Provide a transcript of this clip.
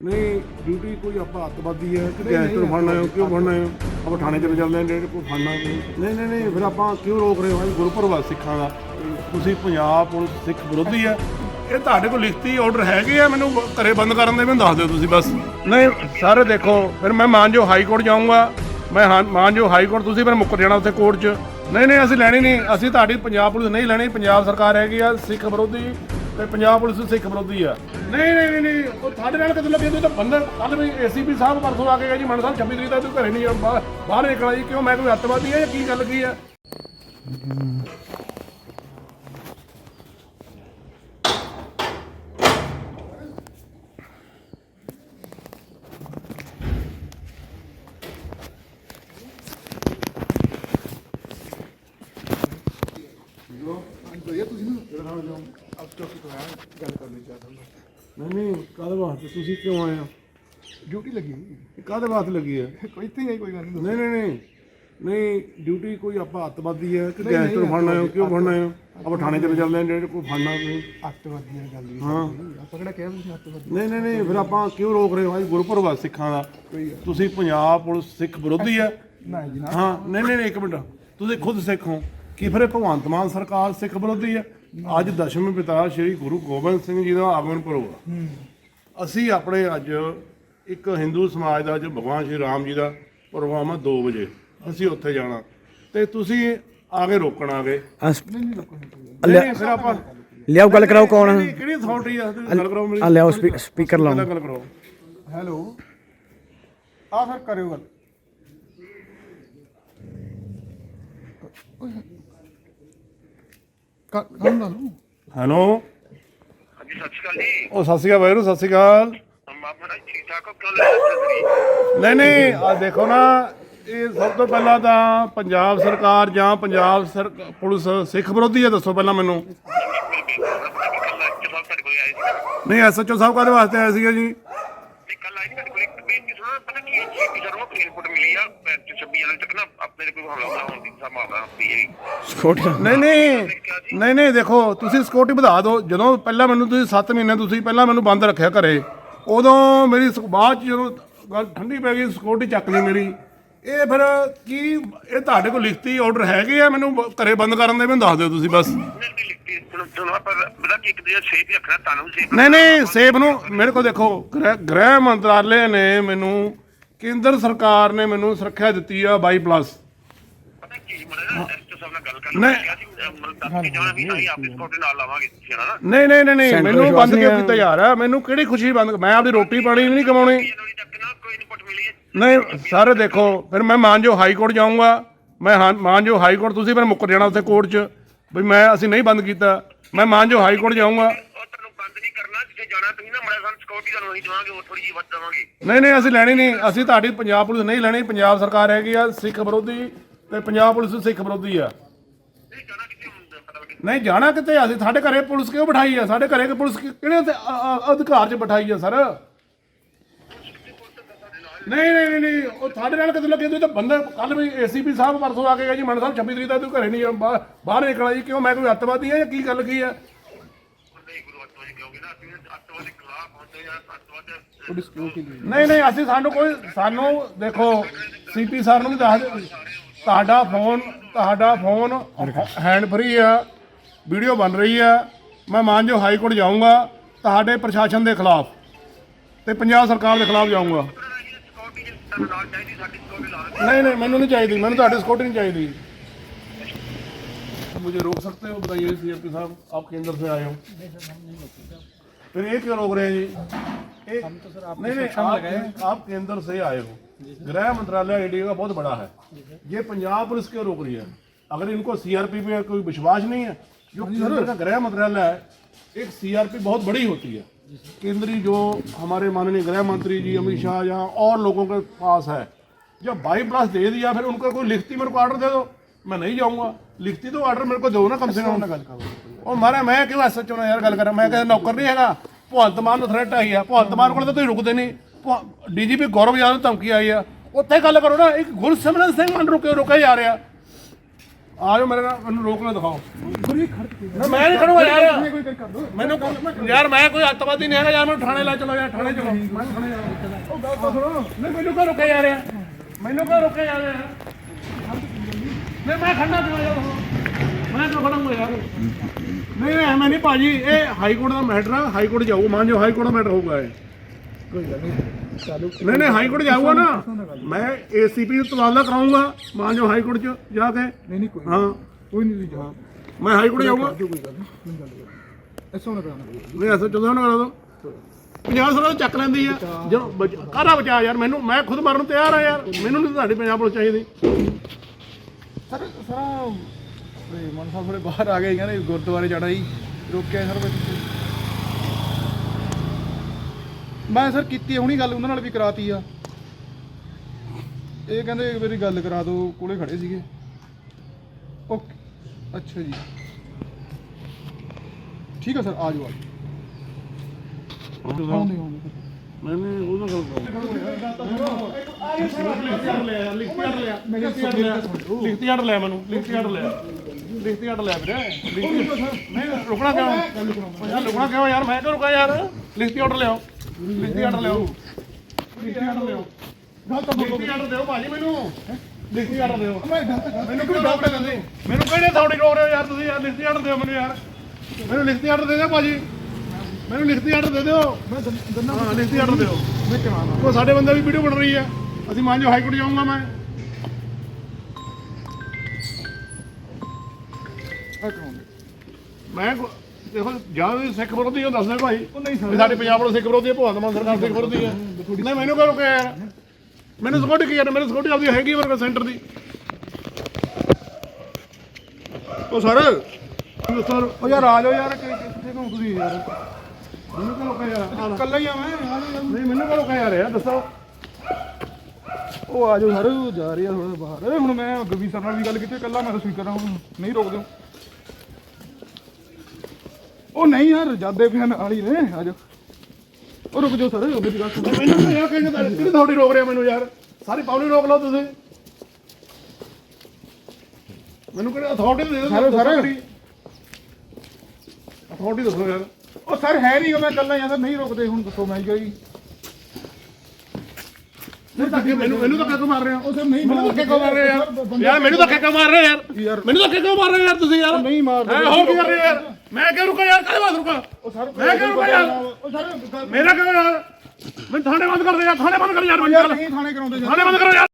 ਨਹੀਂ ਡਿਊਟੀ ਕੋਈ ਆਪਾਂ ਅੱਤਵਾਦੀ ਹੈ ਕਿ ਗੈਂਗਸਟਰ ਫੜਨਾ ਹੈ ਕਿਉਂ ਫੜਨਾ ਹੈ? ਆਪਾਂ ਥਾਣੇ ਚ ਚੱਲਦੇ ਹਾਂ ਜਿਹੜੇ ਕੋਈ ਫੜਨਾ ਨਹੀਂ ਨਹੀਂ ਨਹੀਂ ਨਹੀਂ ਫਿਰ ਆਪਾਂ ਕਿਉਂ ਰੋਕ ਰਹੇ ਹੋ ਆ ਸਿੱਖਾਂ ਦਾ। ਤੁਸੀਂ ਪੰਜਾਬ ਪੁਲਿਸ ਸਿੱਖ ਵਿਰੋਧੀ ਹੈ ਇਹ ਤੁਹਾਡੇ ਕੋਲ ਲਿਖਤੀ ਆਰਡਰ ਹੈਗੇ ਆ ਮੈਨੂੰ ਘਰੇ ਬੰਦ ਕਰਨ ਦੇ ਮੈਨੂੰ ਦੱਸ ਦਿਓ ਤੁਸੀਂ ਬਸ। ਨਹੀਂ ਸਾਰੇ ਦੇਖੋ ਫਿਰ ਮੈਂ ਮਾਨਜੋ ਹਾਈ ਕੋਰਟ ਜਾਊਂਗਾ। ਮੈਂ ਮਾਨਜੋ ਹਾਈ ਕੋਰਟ ਤੁਸੀਂ ਫਿਰ ਮੁੱਕਰ ਜਾਣਾ ਉੱਥੇ ਕੋਰਟ 'ਚ। ਨਹੀਂ ਨਹੀਂ ਅਸੀਂ ਲੈਣੀ ਨਹੀਂ। ਅਸੀਂ ਤੁਹਾਡੀ ਪੰਜਾਬ ਪੁਲਿਸ ਨਹੀਂ ਲੈਣੀ। ਪੰਜਾਬ ਸਰਕਾਰ ਹੈਗੀ ਆ ਸਿੱਖ ਵਿਰੋਧੀ। ਤੇ ਪੰਜਾਬ ਪੁਲਿਸ ਸਿੱਖ ਵਿਰੋਧੀ ਆ। ਨਹੀਂ ਨਹੀਂ ਨਹੀਂ ਨਹੀਂ ਉਹ ਤੁਹਾਡੇ ਨਾਲ ਕਿਤੇ ਲੱਗੇ ਤੁਸੀਂ ਤਾਂ ਬੰਦੇ ਕੱਲ ਵੀ ਏਸੀਪੀ ਸਾਹਿਬ ਪਰਸੋਂ ਆ ਕੇ ਗਿਆ ਜੀ ਮਨ ਸਾਹਿਬ 26 ਤਰੀਕ ਤੱਕ ਤੂੰ ਘਰੇ ਨਹੀਂ ਜਾ ਬਾਹਰ ਬਾਹਰ ਨਿਕਲਣਾ ਜੀ ਕਿਉਂ ਮੈਂ ਕੋਈ ਅੱਤਵਾਦੀ ਆ ਜਾਂ ਕੀ ਗੱਲ ਕੀ ਆ? ਨਹੀਂ ਨਹੀਂ ਕਾਹਦੇ ਵਾਸਤੇ? ਤੁਸੀਂ ਕਿਉਂ ਆਏ ਹੋ? ਡਿਊਟੀ ਲੱਗੀ ਇਹ ਕਾਹਦੇ ਵਾਸਤੇ ਲੱਗੀ ਹੈ? ਕੋਈ ਇੱਥੇ ਹੀ ਹੈ ਕੋਈ ਗੱਲ ਨਹੀਂ। ਨਹੀਂ ਨਹੀਂ ਨਹੀਂ ਨਹੀਂ ਡਿਊਟੀ ਕੋਈ ਆਪਾਂ ਅੱਤਵਾਦੀ ਹੈ ਕਿ ਗੈਂਗਸਟਰ ਫੜਨਾ ਹੈ ਕਿਉਂ ਫੜਨਾ ਹੈ? ਆਪਾਂ ਥਾਣੇ ਚ ਚੱਲਦੇ ਹਾਂ ਜਿਹੜੇ ਕੋਈ ਫੜਨਾ ਨਹੀਂ। ਅੱਤਵਾਦੀ ਦੀ ਗੱਲ ਨਹੀਂ। ਹਾਂ। ਆਪਾਂ ਕਿਹੜਾ ਕਹਿ ਤੁਸੀਂ ਅੱਤਵਾਦੀ? ਨਹੀਂ ਨਹੀਂ ਨਹੀਂ ਫਿਰ ਆਪਾਂ ਕਿਉਂ ਰੋਕ ਰਹੇ ਹੋ? ਭਾਈ ਗੁਰਪੁਰਬ ਆ ਸਿੱਖਾਂ ਦਾ। ਤੁਸੀਂ ਪੰਜਾਬ ਪੁਲਿਸ ਸਿੱਖ ਵਿਰੋਧੀ ਹੈ। ਨਾ ਜੀ ਨਾ। ਹਾਂ ਨਹੀਂ ਨਹੀਂ ਨਹੀਂ, ਇੱਕ ਮਿੰਟ। ਤੁਸੀਂ ਖੁਦ ਸਿੱਖ ਹੋ। ਕੀ ਫਿਰ ਇਹ ਭਗਵੰਤ ਮਾਨ ਸਰਕਾਰ ਸਿੱਖ ਵਿਰੋਧੀ ਹੈ? ਅੱਜ ਦਸ਼ਮੇਂ ਪਿਤਾ ਸ੍ਰੀ ਗੁਰੂ ਗੋਬਿੰਦ ਸਿੰਘ ਜੀ ਦਾ ਆਗਮਨ ਪੁਰਬ ਆ। ਅਸੀਂ ਆਪਣੇ ਅੱਜ ਇੱਕ ਹਿੰਦੂ ਸਮਾਜ ਦਾ ਅੱਜ ਭਗਵਾਨ ਸ਼੍ਰੀ ਰਾਮ ਜੀ ਦਾ ਪ੍ਰੋਗਰਾਮ ਆ 2 ਵਜੇ। ਅਸੀਂ ਉੱਥੇ ਜਾਣਾ। ਤੇ ਤੁਸੀਂ ਆ ਕੇ ਰੋਕਣ ਆ ਗਏ। ਨਹੀਂ ਨਹੀਂ ਲੋਕਾਂ ਨੂੰ ਨਹੀਂ ਨਹੀਂ, ਫਿਰ ਆਪਾਂ ਲਿਆਓ ਗੱਲ ਕਰਾਓ ਕੌਣ ਹੈ ਕਿਹੜੀ ਅਥਾਰਟੀ ਆ? ਗੱਲ ਕਰੋ ਮੇਰੀ। ਆ ਲਿਆਓ ਸਪੀਕਰ ਲਾਓ। ਗੱਲ ਕਰੋ। ਹੈਲੋ। ਆ ਫਿਰ ਕਰਿਓ ਗੱਲ। ਕੰਮ ਨਾ ਲਓ ਹੈਲੋ। ਹਾਂਜੀ ਸਤਿ ਸ਼੍ਰੀ ਅਕਾਲ ਜੀ। ਉਹ ਸਤਿ ਸ਼੍ਰੀ ਅਕਾਲ ਵਾਹਿਗੁਰੂ ਸਤਿ ਸ਼੍ਰੀ ਅਕਾਲ। ਮਾਮਾ ਜੀ ਠੀਕ ਠਾਕ ਹੋ? ਕਿਉਂ ਲੈ ਨਹੀਂ ਨਹੀਂ ਆ ਦੇਖੋ ਨਾ ਇਹ ਸਭ ਤੋਂ ਪਹਿਲਾਂ ਤਾਂ ਪੰਜਾਬ ਸਰਕਾਰ ਜਾਂ ਪੰਜਾਬ ਸਰ ਪੁਲਿਸ ਸਿੱਖ ਵਿਰੋਧੀ ਹੈ ਦੱਸੋ ਪਹਿਲਾਂ ਮੈਨੂੰ। ਨਹੀਂ ਐਸਐਚਓ ਸਾਹਿਬ ਕਾਹਦੇ ਵਾਸਤੇ ਆਏ ਸੀਗੇ ਜੀ? ਕੱਲ ਆਏ ਸੀ ਤੁਹਾਡੇ ਕੋਲ ਇੱਕ ਬੇਨਤੀ ਸੁਣਾ ਪਤਾ ਕੀ ਹੈ ਜੀ ਸਰ ਉਹ ਰਿਪੋਰਟ ਮਿਲੀ ਆ 26 ਜਨਵਰੀ ਤੱਕ ਨਾ ਆਪਣੇ ਤੇ ਕੋਈ ਹਮਲਾ ਹੁਮਲਾ ਹੋਣ ਦੀ ਸੰਭਾਵਨਾ ਹੁੰਦੀ ਹੈ ਸਕਿਉਰਟੀ ਨਹੀਂ ਨਹੀਂ। ਨਹੀਂ ਨਹੀਂ ਦੇਖੋ ਤੁਸੀਂ ਸਿਕਿਉਰਿਟੀ ਵਧਾ ਦਿਓ। ਜਦੋਂ ਪਹਿਲਾਂ ਮੈਨੂੰ ਤੁਸੀਂ 7 ਮਹੀਨੇ ਤੁਸੀਂ ਪਹਿਲਾਂ ਮੈਨੂੰ ਬੰਦ ਰੱਖਿਆ ਘਰੇ ਉਦੋਂ ਮੇਰੀ ਸ- ਬਾਅਦ ਚ ਜਦੋਂ ਗੱਲ ਠੰਡੀ ਪੈ ਗਈ ਸਿਕਿਉਰਿਟੀ ਚੱਕ ਲਈ ਮੇਰੀ। ਇਹ ਫਿਰ ਕੀ ਇਹ ਤੁਹਾਡੇ ਕੋਲ ਲਿਖਤੀ ਆਰਡਰ ਹੈਗੇ ਆ? ਮੈਨੂੰ ਬ- ਘਰੇ ਬੰਦ ਕਰਨ ਦੇ ਮੈਨੂੰ ਦੱਸ ਦਿਓ ਤੁਸੀਂ ਬਸ। ਨਹੀਂ ਨਹੀਂ ਲਿਖਤੀ ਸੁਣੋ ਸੁਣੋ ਪਰ ਬੜਾ ਕਿ ਇੱਕ ਦਿਨ ਸੇਫ ਹੀ ਰੱਖਣਾ ਤੁਹਾਨੂੰ ਵੀ ਸੇਫ ਨਹੀਂ ਨਹੀਂ ਸੇਫ ਨੂੰ ਮੇਰੇ ਕੋਲ ਦੇਖੋ ਗ੍ਰਹਿ ਗ੍ਰਹਿ ਮੰਤਰਾਲੇ ਨੇ ਮੈਨੂੰ ਕੇਂਦਰ ਸਰਕਾਰ ਨੇ ਮੈਨੂੰ ਸੁਰੱਖਿਆ ਦਿੱਤੀ ਆ 22 ਪਲੱਸ। ਪਤਾ ਕੀ ਮੜਾ ਐਸਟੋ ਸਾਹਿਬ ਨਾਲ ਗੱਲ ਨਹੀਂ। ਕਰਨੀ ਸੀ ਮਤਲਬ ਦੱਸ ਕੇ ਜਾਣਾ ਵੀ ਅਸੀਂ ਆਪਸ ਕੋਲ ਨਾਲ ਲਾਵਾਂਗੇ ਤੁਸੀਂ ਨਹੀਂ ਨਹੀਂ ਨਹੀਂ ਨਹੀਂ ਮੈਨੂੰ ਬੰਦ ਕਿਉਂ। ਕੀਤਾ ਜਾ ਰਿਹਾ ਮੈਨੂੰ ਕਿਹੜੀ ਖੁਸ਼ੀ ਬੰਦ? ਮੈਂ ਆਪਦੀ ਰੋਟੀ ਪਾਣੀ ਵੀ ਨਹੀਂ ਕਮਾਉਣੀ। ਨਹੀਂ ਸਾਰੇ ਦੇਖੋ ਫਿਰ ਮੈਂ ਮਾਨਜੋ ਹਾਈ ਕੋਰਟ ਜਾਊਂਗਾ। ਮੈਂ ਹਾਂ- ਮਾਨਜੋ ਹਾਈ ਕੋਰਟ ਤੁਸੀਂ ਫਿਰ ਮੁੱਕਰ ਜਾਣਾ ਉੱਥੇ ਕੋਰਟ 'ਚ। ਵੀ ਮੈਂ ਅਸੀਂ ਨਹੀਂ ਬੰਦ ਕੀਤਾ। ਮੈਂ ਮਾਨਜੋ ਹਾਈ ਕੋਰਟ ਜਾਊਂਗਾ ਉਹ ਤੁਹਾਨੂੰ ਬੰਦ ਨਹੀਂ ਕਰਨਾ ਜਿੱਥੇ ਜਾਣਾ ਤੁਸੀਂ ਨਾ ਮੜਾ ਸਾਨੂੰ ਸਿਕਿਉਰਿਟੀ ਤੁਹਾਨੂੰ ਅਸੀਂ ਦੇਵਾਂਗੇ ਉਹ ਥੋੜੀ ਜਿਹੀ ਵੱਧ ਦੇਵਾਂਗੇ। ਨਹੀਂ ਨਹੀਂ ਅਸੀਂ ਲੈਣੀ ਨਹੀਂ। ਅਸੀਂ ਤੁਹਾਡੀ ਪੰਜਾਬ ਪੁਲਿਸ ਨਹੀਂ ਲੈਣੀ। ਪੰਜਾਬ ਸਰਕਾਰ ਹੈਗੀ ਆ ਸਿੱਖ ਵਿਰੋਧੀ ਤੇ ਪੰਜਾਬ ਪੁਲਿਸ ਸਿੱਖ ਵਿਰੋਧੀ ਆ। ਨਹੀਂ ਜਾਣਾ ਕਿੱਥੇ ਹੁੰਦਾ ਪਤਾ ਲੱਗੇ? ਨਹੀਂ ਜਾਣਾ ਕਿਤੇ ਅਸੀਂ ਸਾਡੇ ਘਰੇ ਪੁਲਿਸ ਕਿਉਂ ਬਿਠਾਈ ਆ? ਸਾਡੇ ਘਰੇ ਕਿ ਪੁਲਿਸ ਕਿ- ਕਿਹੜੇ ਅਧਿ- ਅ- ਅ- ਅਧਿਕਾਰ 'ਚ ਬਿਠਾਈ ਆ ਸਰ? ਨਹੀਂ ਨਹੀਂ ਨਹੀਂ ਨਹੀਂ ਉਹ ਤੁਹਾਡੇ ਨਾਲ ਕਿਤੇ ਲੱਗੇ ਤੁਸੀਂ ਤਾਂ ਬੰਦੇ ਕੱਲ ਵੀ ਏਸੀਪੀ ਸਾਹਿਬ ਪਰਸੋਂ ਆ ਕੇ ਗਿਆ ਜੀ ਮਨ ਸਾਹਿਬ 26 ਤਰੀਕ ਤੱਕ ਤੂੰ ਘਰੇ ਨਹੀਂ ਜਾ ਬਾਹਰ ਬਾਹਰ ਨਿਕਲਣਾ ਜੀ ਕਿਉਂ? ਮੈਂ ਕੋਈ ਅੱਤਵਾਦੀ ਆ ਜਾਂ ਕੀ ਗੱਲ ਕੀ ਆ? ਨਹੀਂ ਗੁਰੂ ਅੱਤਵਾਦੀ ਕਹੋਗੇ ਨਾ ਅਸੀਂ ਅੱਤਵਾਦੀ ਖਿਲਾਫ ਹੁੰਦੇ ਜਾਂ ਅੱਤਵਾਦ ਥੋੜੀ ਸਿਕਿਉਰਿਟੀ ਦੀ ਨਹੀਂ ਨਹੀਂ ਅਸੀਂ ਸਾਨੂੰ ਕੋਈ ਸਾਨੂੰ ਦੇਖੋ ਸੀਪੀ ਸਰ ਨੂੰ ਵੀ ਦੱਸ ਦਿਓ ਤੁਹਾਡਾ ਫੋਨ ਤੁਹਾਡਾ ਫੋਨ ਹੈਂਡ ਫ੍ਰੀ ਆ ਵੀਡੀਓ ਬਣ ਰਹੀ ਆ ਮੈਂ ਮਾਨਜੋ ਹਾਈ ਕੋਰਟ ਜਾਊਂਗਾ ਤੁਹਾਡੇ ਪ੍ਰਸ਼ਾਸਨ ਦੇ ਖਿਲਾਫ ਤੇ ਪੰਜਾਬ ਸਰਕਾਰ ਦੇ ਖਿਲਾਫ ਜਾਊਂਗਾ ਸਿਕਿਉਰਿਟੀ ਜੇ ਤੁਹਾਨੂੰ ਨਾਲ ਚਾਹੀਦੀ ਸਾਡੀ ਸਿਕਿਉਰਿਟੀ ਲਾ ਦਿੰਦੇ नहीं नहीं मैंने नहीं चाहिए मैंने तो सिक्योरिटी नहीं चाहिए मुझे रोक सकते हो बताइए सी एफ साहब आप केंद्र से आए हो फिर ये क्यों रोक रहे हैं जी एक नहीं नहीं आप, आप केंद्र से आए हो। गृह मंत्रालय इंडिया का बहुत बड़ा है। ये पंजाब पुलिस क्यों रोक रही है? अगर इनको सीआरपी पे कोई विश्वास नहीं है जो केंद्र का गृह मंत्रालय है एक सीआरपी बहुत बड़ी होती है। केंद्रीय जो हमारे माननीय गृह मंत्री जी अमित शाह या और लोगों के पास है जब बाई दे दिया फिर उनको कोई लिखती मेरे को ऑर्डर दे दो। ਮੈਂ ਨਹੀਂ ਜਾਊਂਗਾ। ਲਿਖਤੀ ਤੋਂ ਆਰਡਰ ਮੇਰੇ ਕੋਲ ਦਿਓ ਨਾ ਕਮ ਸੇ ਕਮ। ਉਹ ਮਾਰਾ ਮੈਂ ਕਿਉਂ ਐਸਐਚਓ ਨਾਲ ਯਾਰ ਗੱਲ ਕਰਾਂ? ਮੈਂ ਕਹਿੰਦਾ ਨੌਕਰ ਨਹੀਂ ਹੈਗਾ। ਭਗਵੰਤ ਮਾਨ ਨੂੰ ਥ੍ਰੈਟ ਆਈ ਆ। ਭਗਵੰਤ ਮਾਨ ਕੋਲ ਤਾਂ ਤੁਸੀਂ ਰੁਕਦੇ ਨਹੀਂ। ਡੀਜੀਪੀ ਗੌਰਵ ਯਾਦਵ ਨੂੰ ਧਮਕੀ ਆਈ ਆ। ਉੱਥੇ ਗੱਲ ਕਰੋ ਨਾ, ਇੱਕ ਗੁਰਸਿਮਰਨ ਸਿੰਘ ਮਨ ਰੁਕੇ ਰੁਕੇ ਜਾ ਰਿਹਾ। ਆ ਜਾਓ ਮੇਰੇ ਨਾਲ, ਮੈਨੂੰ ਰੋਕ ਲੈ ਦਿਖਾਓ। ਮੈਂ ਨਹੀਂ ਖੜੂਗਾ ਯਾਰ। ਮੈਨੂੰ ਯਾਰ, ਮੈਂ ਕੋਈ ਅੱਤਵਾਦੀ ਨਹੀਂ ਹੈਗਾ। ਯਾਰ, ਮੈਨੂੰ ਥਾਣੇ ਲੈ ਚਲੋ, ਯਾਰ, ਥਾਣੇ ਚਲੋ। ਮੈਨੂੰ ਕਾ ਰੁਕਿਆ ਜਾ ਰਿਹਾ? ਮੈਨੂੰ ਕਾ ਰੁਕਿਆ ਜਾ ਰਿਹਾ? ਨਹੀਂ ਮੈਂ ਖੜਨਾ ਕਿਉਂ ਯਾਰ ਹੁਣ? ਮੈਂ ਕਿਉਂ ਖੜਾਂਗਾ ਯਾਰ। ਨਹੀਂ ਨਹੀਂ ਨਹੀਂ ਭਾਜੀ ਇਹ ਹਾਈ ਕੋਰਟ ਦਾ ਮੈਟਰ ਆ ਹਾਈ ਕੋਰਟ ਜਾਊਗਾ ਮੰਨ ਜੋ ਹਾਈ ਕੋਰਟ ਦਾ ਮੈਟਰ ਹੋਊਗਾ ਇਹ। ਨਹੀਂ ਨਹੀਂ ਹਾਈ ਕੋਰਟ ਜਾਊਗਾ ਨਾ। ਮੈਂ ਏਸੀਪੀ ਨੂੰ ਤਬਾਦਲਾ ਕਰਾਉਂਗਾ ਮੰਨ ਜੋ ਹਾਈ ਕੋਰਟ ਚ ਜਾ ਕੇ। ਨਹੀਂ ਨਹੀਂ ਕੋਈ ਹਾਂ। ਕੋਈ ਨਹੀਂ ਜਾ ਮੈਂ ਹਾਈ ਕੋਰਟ ਜਾਊਗਾ। ਕੋਈ ਗੱਲ ਨਹੀਂ। ਨਹੀਂ ਐਸਾ ਨਾ ਕਰਾਣਾ ਨਹੀਂ ਐਸਾ ਚੋਦਾਂ ਨਾ ਕਰਾ ਦੋ। 50 ਸਾਲਾਂ ਚੱਕ ਲੈਂਦੀ ਆ। ਜਦੋਂ ਕਾਹਦਾ ਬਚਾ ਯਾਰ ਮੈਨੂੰ? ਮੈਂ ਖੁਦ ਮਰਨ ਤਿਆਰ ਆ ਯਾਰ। ਮੈਨੂੰ ਨਹੀਂ ਤੁਹਾਡੀ ਪੰਜਾਬ ਪੁਲਿਸ ਚਾਹੀਦੀ। ਸਰ ਸਰ ਮਨ ਸਾਹਿਬ ਥੋੜੇ ਬਾਹਰ ਆ ਗਏ, ਕਹਿੰਦੇ ਗੁਰਦੁਆਰੇ ਜਾਣਾ ਜੀ। ਰੋਕਿਆ ਸਰ ਮੈਂ ਸਰ ਕੀਤੀ, ਹੁਣੀ ਗੱਲ ਉਹਨਾਂ ਨਾਲ ਵੀ ਕਰਾਤੀ ਆ। ਇਹ ਕਹਿੰਦੇ ਮੇਰੀ ਗੱਲ ਕਰਾ ਦਿਓ, ਕੋਲੇ ਖੜੇ ਸੀਗੇ। ਓਕੇ, ਅੱਛਾ ਜੀ। ਠੀਕ ਆ ਸਰ, ਆ ਜਾਓ ਆ ਜਾਓ। ਆਉਂਦੇ ਆਉਂਦੇ। ਮੈਂ ਨਹੀਂ ਉਹਨਾਂ ਗੱਲ ਲਿਖਤੀ ਆਰਡਰ ਲੈ ਮੈਨੂੰ ਲਿਖਤੀ ਆਰਡਰ ਲੈ ਲਿਖਤੀ ਆਰਡਰ ਲੈ ਵੀਰੇ ਲਿਖਤੀ- ਨਹੀਂ ਰੁਕਣਾ ਕਿਉਂ ਯਾਰ ਰੁਕਣਾ ਕਿਉਂ ਯਾਰ ਮੈਂ ਕਿਉਂ ਰੁਕਾਂ ਯਾਰ ਲਿਖਤੀ ਆਰਡਰ ਲਿਆਓ ਲਿਖਤੀ ਆਰਡਰ ਲਿਆਓ ਲਿਖਤੀ ਆਰਡਰ ਲਿਆਓ ਲਿਖਤੀ ਆਰਡਰ ਦਿਓ ਭਾਜੀ ਮੈਨੂੰ ਲਿਖਤੀ ਆਰਡਰ ਦਿਓ ਮੈਨੂੰ ਕਿਉਂ ਰੋਕ ਰਹੇ ਤੁਸੀਂ ਮੈਨੂੰ ਕਿਹੜੇ ਥੋੜੀ ਰੋਕ ਰਹੇ ਹੋ ਯਾਰ ਤੁਸੀਂ ਯਾਰ ਲਿਖਤੀ ਆਰਡਰ ਦਿਓ ਮੈਨੂੰ ਯਾਰ ਮੈਨੂੰ ਲਿਖਤੀ ਆਰਡਰ ਦੇ ਦਿਓ ਭਾਜੀ ਮੈਨੂੰ ਲਿਖਤੀ ਆਰਡਰ ਦੇ ਦਿਓ। ਮੈਂ ਦੰਨਾ ਹਾਂ ਲਿਖਤੀ ਆਰਡਰ ਦਿਓ। ਮੈਂ ਕਰਾਣਾ ਉਹ ਸਾਡੇ ਬੰਦੇ ਦੀ ਵੀਡੀਓ ਬਣ ਰਹੀ ਹੈ। ਅਸੀਂ ਮੰਨ ਜੋ ਹਾਈ ਕੋਰਟ ਜਾਊਂਗਾ ਮੈਂ। ਮੈਂ ਕੋ- ਦੇਖੋ ਜਾਂ ਵੀ ਸਿੱਖ ਵਿਰੋਧੀ ਹੋ ਦੱਸਦੇ ਭਾਈ। ਉਹ ਨਹੀਂ ਵੀ ਸਾਡੇ ਪੰਜਾਬ ਵਾਲੇ ਸਿੱਖ ਵਿਰੋਧੀ ਹੈ ਭਗਵੰਤ ਮਾਨ ਸਰਕਾਰ ਸਿੱਖ ਵਿਰੋਧੀ ਹੈ। ਨਹੀਂ ਮੈਨੂੰ ਰੁਕਿਆ ਯਾਰ? ਮੈਨੂੰ ਸਕਿਉਰਟੀ ਕੀ ਯਾਰ ਮੈਨੂੰ ਸਕਿਉਰਟੀ ਆਪਦੀ ਹੈਗੀ ਵਰਗਾ ਸੈਂਟਰ ਦੀ। ਉਹ ਸਰ। ਸਰ ਉਹ ਯਾਰ ਆ ਜਾਓ ਯਾਰ ਕਿ- ਕਿੱਥੇ ਨੂੰ ਤੁਸੀਂ ਯਾਰ। ਮੈਨੂੰ ਯਾਰ ਕੱਲਾ ਹੀ ਆ ਮੈਂ। ਆ ਜਾਓ ਨਹੀਂ ਮੈਨੂੰ ਕਿਉਂ ਰੁਕਿਆ ਯਾਰ ਯਾਰ ਦੱਸੋ। ਉਹ ਆ ਜਾਓ ਸਰ ਉਹ ਜਾ ਰਹੀ ਆ ਥੋੜਾ ਬਾਹਰ। ਇਹ ਹੁਣ ਮੈਂ ਗਵੀ ਸਰ ਨਾਲ ਵੀ ਗੱਲ ਕੀਤੀ ਕੱਲਾ ਮੈਂ ਤਾਂ ਸਪੀਕਰ ਨਾਲ ਹੁਣ ਨਹੀਂ ਰੋਕ ਦਿਓ। ਉਹ ਨਹੀਂ ਯਾਰ ਜਾਦੇ ਪਿਆ ਨਾਲ ਹੀ ਨੇ ਆ ਜਾਓ ਉਹ ਰੁਕ ਜਾਓ ਸਰ ਉਹ ਮੇਰੀ ਗੱਲ ਸੁਣੋ। ਮੈਨੂੰ ਤਾਂ ਯਾਰ ਕਹਿੰਦੇ ਤਾਂ ਕਿਹੜੀ ਥੋੜੀ ਰੋਕ ਰਿਹਾ ਮੈਨੂੰ ਯਾਰ। ਸਾਰੀ ਪਬਲਿਕ ਰੋਕ ਲਓ ਤੁਸੀਂ। ਮੈਨੂੰ ਕਿਹੜੀ ਅਥਾਰਟੀ ਦੇ ਦਿਓ ਸਰ, ਸਰ। ਅਥਾਰਟੀ ਦੱਸੋ ਯਾਰ। ਉਹ ਸਰ ਹੈ ਨਹੀਂ ਮੈਂ ਕੱਲਾ ਆ ਸਰ ਨਹੀਂ ਰੁਕਦੇ ਹੁਣ ਦੱਸੋ ਮੈਂ ਧੱਕੇ ਮੈਨੂੰ ਮੈਨੂੰ ਧੱਕੇ ਕਿਉਂ ਮਾਰ ਰਹੇ ਹੋ ਉਹ ਸਰ ਨਹੀਂ ਮੈਨੂੰ ਧੱਕੇ ਕਿਉਂ ਮਾਰ ਰਹੇ ਯਾਰ ਯਾਰ ਮੈਨੂੰ ਧੱਕੇ ਕਿਉਂ ਮਾਰ ਰਹੇ ਯਾਰ। ਯਾਰ। ਮੈਨੂੰ ਧੱਕੇ ਕਿਉਂ ਮਾਰ ਰਹੇ ਹੋ ਯਾਰ ਤੁਸੀਂ ਯਾਰ। ਨਹੀਂ ਮਾਰਦੇ। ਐ ਹੋਰ ਕੀ ਕਰ ਰਹੇ ਹੋ ਯਾਰ? ਮੈਂ ਕਿਉਂ ਰੁਕਾ ਯਾਰ? ਕਾਹਦੇ ਵਾਸਤੇ ਰੁਕਾ? ਉਹ ਸਰ ਮੈਂ ਕਿਉਂ ਰੁਕਾ ਯਾਰ? ਉਹ ਸਰ ਮੇਰਾ ਕਿਉਂ ਯਾਰ? ਮੈਨੂੰ ਥਾਣੇ ਬੰਦ ਕਰ ਦੇ ਯਾਰ ਥਾਣੇ ਬੰਦ ਕਰ ਯਾਰ। ਨਹੀਂ ਥਾਣੇ ਕਰਾਉਂਦੇ ਥਾਣੇ ਬੰਦ ਕਰੋ ਯਾਰ।